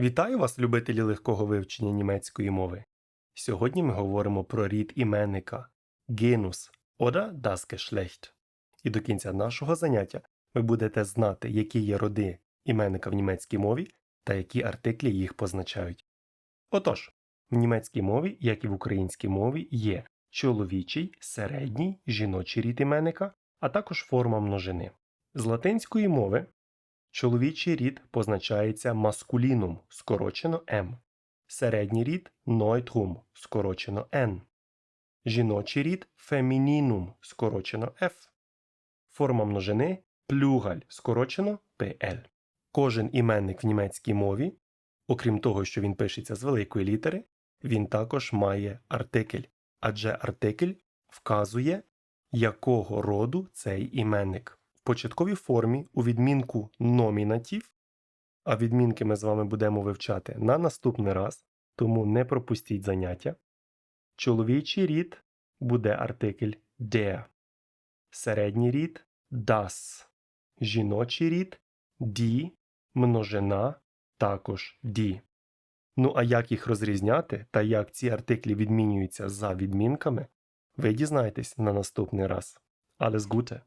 Вітаю вас, любителі легкого вивчення німецької мови. Сьогодні ми говоримо про рід іменника Genus oder das Geschlecht. І до кінця нашого заняття ви будете знати, які є роди іменника в німецькій мові та які артиклі їх позначають. Отож, в німецькій мові, як і в українській мові, є чоловічий, середній, жіночий рід іменника, а також форма множини. З латинської мови Чоловічий рід позначається маскулінум, скорочено М. Середній рід нойтгум, скорочено Н. Жіночий рід фемінінум, скорочено F. Форма множини плюгаль, скорочено PL. Кожен іменник в німецькій мові, окрім того, що він пишеться з великої літери, він також має артикль, адже артикль вказує, якого роду цей іменник. Початковій формі у відмінку номінатів, а відмінки ми з вами будемо вивчати на наступний раз, тому не пропустіть заняття. Чоловічий рід буде артикль der, середній рід das, жіночий рід die, множина також die. Ну а як їх розрізняти та як ці артиклі відмінюються за відмінками, ви дізнаєтесь на наступний раз. Alles Gute!